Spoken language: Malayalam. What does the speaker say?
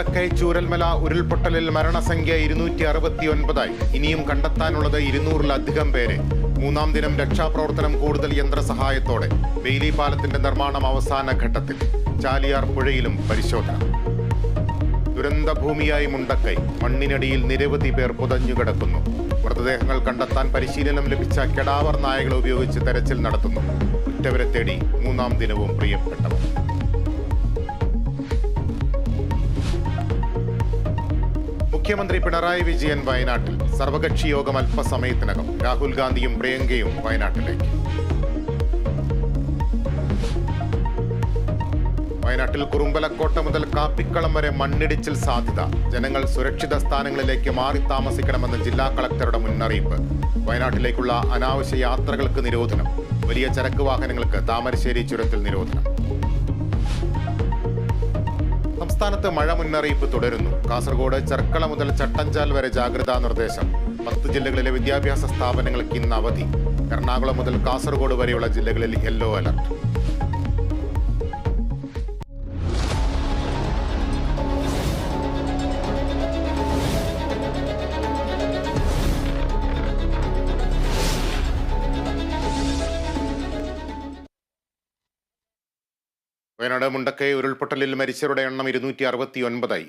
മുണ്ടക്കൈ ചൂരൽമല ഉരുൾപൊട്ടലിൽ മരണസംഖ്യ ഇരുന്നൂറ്റി അറുപത്തി ഒൻപതായി ഇനിയും കണ്ടെത്താനുള്ളത് ഇരുന്നൂറിലധികം പേരെ. മൂന്നാം ദിനം രക്ഷാപ്രവർത്തനം കൂടുതൽ യന്ത്രസഹായത്തോടെ. ബെയിലി പാലത്തിന്റെ നിർമ്മാണം അവസാന ഘട്ടത്തിൽ. ചാലിയാർ പുഴയിലും പരിശോധന. ദുരന്ത ഭൂമിയായി മുണ്ടക്കൈ. മണ്ണിനടിയിൽ നിരവധി പേർ പുതഞ്ഞുകിടക്കുന്നു മൃതദേഹങ്ങൾ കണ്ടെത്താൻ പരിശീലനം ലഭിച്ച കെടാവർ നായകളെ ഉപയോഗിച്ച് തെരച്ചിൽ നടത്തുന്നു. ഉറ്റവരെ തേടി മൂന്നാം ദിനവും പ്രിയപ്പെട്ടവർ. മുഖ്യമന്ത്രി പിണറായി വിജയൻ വയനാട്ടിൽ. സർവകക്ഷി യോഗം അല്പസമയത്തിനകം. രാഹുൽ ഗാന്ധിയും പ്രിയങ്കയും വയനാട്ടിലേക്ക്. വയനാട്ടിൽ കുറുമ്പലക്കോട്ട മുതൽ കാപ്പിക്കളം വരെ മണ്ണിടിച്ചിൽ സാധ്യത. ജനങ്ങൾ സുരക്ഷിത സ്ഥാനങ്ങളിലേക്ക് മാറി താമസിക്കണമെന്ന് ജില്ലാ കളക്ടറുടെ മുന്നറിയിപ്പ്. വയനാട്ടിലേക്കുള്ള അനാവശ്യ യാത്രകൾക്ക് നിരോധനം. വലിയ ചരക്ക് വാഹനങ്ങൾക്ക് താമരശ്ശേരി ചുരത്തിൽ നിരോധനം. സംസ്ഥാനത്ത് മഴ മുന്നറിയിപ്പ് തുടരുന്നു. കാസർഗോഡ് ചെർക്കള മുതൽ ചട്ടഞ്ചാൽ വരെ ജാഗ്രതാ നിർദ്ദേശം. പത്ത് ജില്ലകളിലെ വിദ്യാഭ്യാസ സ്ഥാപനങ്ങൾക്ക് ഇന്ന് അവധി. എറണാകുളം മുതൽ കാസർഗോഡ് വരെയുള്ള ജില്ലകളിൽ യെല്ലോ അലർട്ട്. വയനാട് മുണ്ടക്കൈ ഉരുൾപൊട്ടലിൽ മരിച്ചവരുടെ എണ്ണം ഇരുന്നൂറ്റി അറുപത്തി ഒൻപതായി.